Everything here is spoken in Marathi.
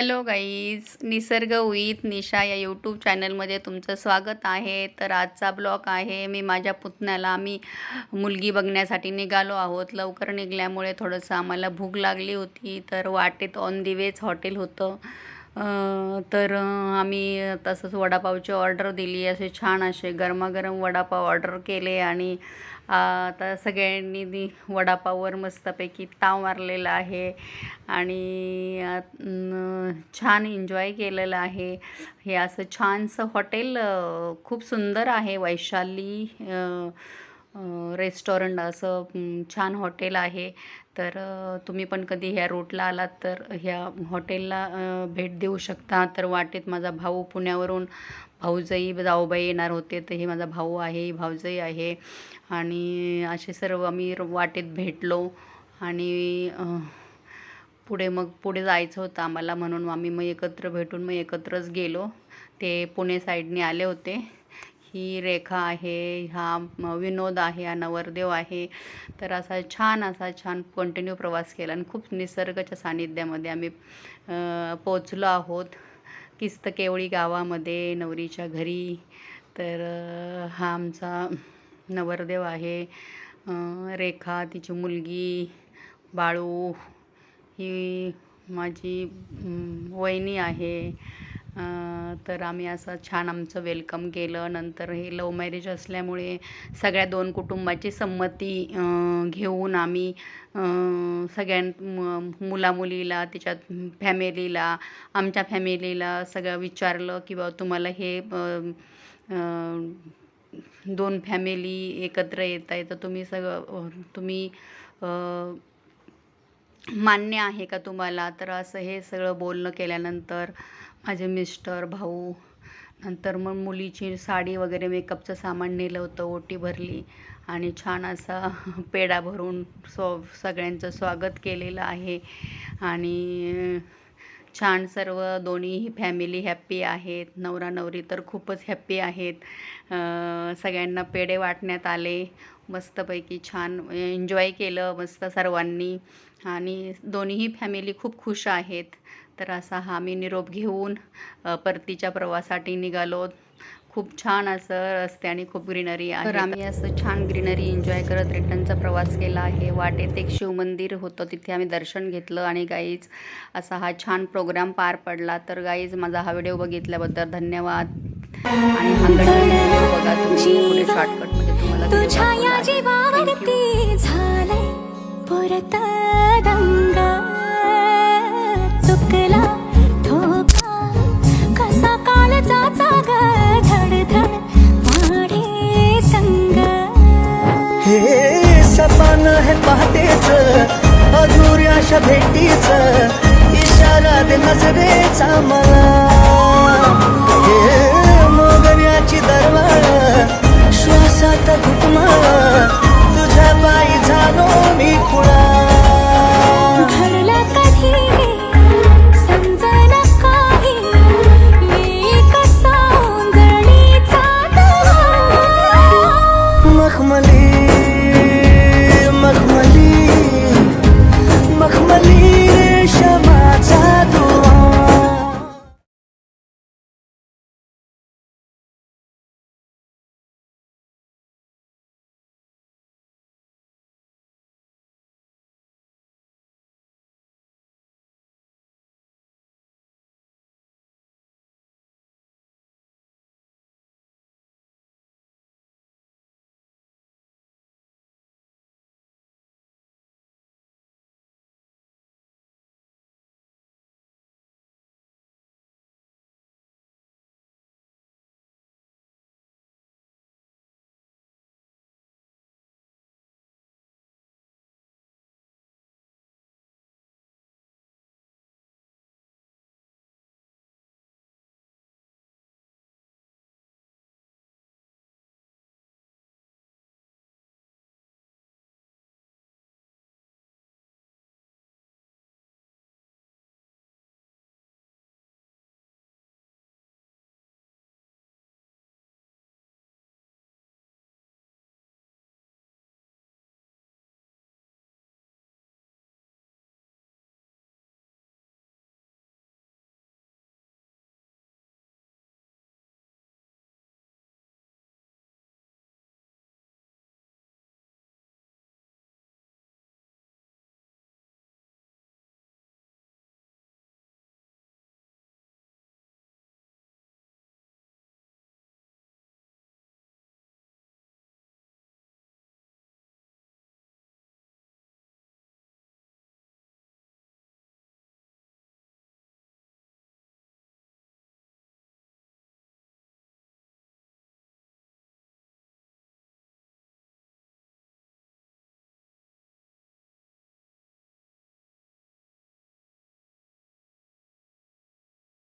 हॅलो गाईज निसर्ग उईत निशा या यूट्यूब चॅनलमध्ये तुमचं स्वागत आहे. तर आजचा ब्लॉग आहे मी माझ्या पुतण्याला आम्ही मुलगी बघण्यासाठी निघालो आहोत. लवकर निघाल्यामुळे थोडंसं आम्हाला भूक लागली होती तर वाटेत ऑन दिवेच हॉटेल होतं. तर आम्ही तसंच वडापावची ऑर्डर दिली असे छान असे गरमागरम वडापाव ऑर्डर केले आणि आता सगळ्यांनी वडापाववर मस्तपैकी ताव मारलेला आहे आणि छान एन्जॉय केलेलं आहे. हे असं छानसं हॉटेल खूप सुंदर आहे वैशाली रेस्टॉरंट असं छान हॉटेल आहे. तर तुम्ही पण कधी ह्या रूटला आलात तर ह्या हॉटेलला भेट देऊ शकता. तर वाटेत माझा भाऊ पुण्यावरून भाऊजाई जाऊबाई येणार होते. तर हे माझा भाऊ आहे ही भाऊजाई आहे. आणि असे सर्व आम्ही र- वाटेत भेटलो. आणि पुढे मग पुढे जायचं होतं आम्हाला म्हणून. आम्ही मग एकत्र भेटून मग एकत्रच गेलो. ते पुणे साईडने आले होते. ही रेखा आहे हा विनोद आहे हा नवरदेव आहे. तर असा छान असा छान कंटिन्यू प्रवास केला आणि खूप निसर्गाच्या सानिध्यामध्ये आम्ही पोचलो आहोत. किस्त केवळी गावामध्ये नवरीच्या घरी. तर हा आमचा नवरदेव आहे. रेखा तिची मुलगी बाळू ही माझी वहिनी आहे. तर आम्ही असं छान आमचं वेलकम केलं. नंतर हे लव मॅरेज असल्यामुळे सगळ्या दोन कुटुंबाची संमती घेऊन आम्ही सगळ्या सगळ्यां म- मुलामुलीला तिच्यात फॅमिलीला आमच्या फॅमिलीला सगळं विचारलं की बा तुम्हाला हे दोन फॅमिली एकत्र येत आहे तर तुम्ही सगळं तुम्ही मान्य आहे का तुम्हाला? तर असं हे सगळं बोलणं केल्यानंतर माझे मिस्टर भाऊ नंतर मग मुलीची साडी वगैरे मेकअपचं सामान नेलं होतं ओटी भरली आणि छान असा पेढा भरून स्व सगळ्यांचं स्वागत केलेलं आहे. आणि छान सर्व दोन्हीही फॅमिली हॅप्पी आहेत. नवरा नवरी तर खूपच हॅप्पी आहेत. सगळ्यांना पेढे वाटण्यात आले. मस्तपैकी छान एन्जॉय केलं मस्त सर्वांनी. आणि दोन्हीही फॅमिली खूप खुश आहेत. तर असा हा मी निरोप घेऊन परतीच्या प्रवासासाठी निघालो. खूप छान असं रस्त्याने खूप ग्रीनरी आहे. तर आम्ही असं छान ग्रीनरी एन्जॉय करत रिटर्नचा प्रवास केला आहे. वाटेत एक शिवमंदिर होतं तिथे आम्ही दर्शन घेतलं आणि गाईज असा हा छान प्रोग्राम पार पडला. तर गाईज माझा हा व्हिडिओ बघितल्याबद्दल धन्यवाद. आणि हा व्हिडिओ बघा तुम्ही पुढे शॉर्टकटमध्ये तुम्हाला अधुऱ्याशा भेटीच इशारा दे नजरेचा मला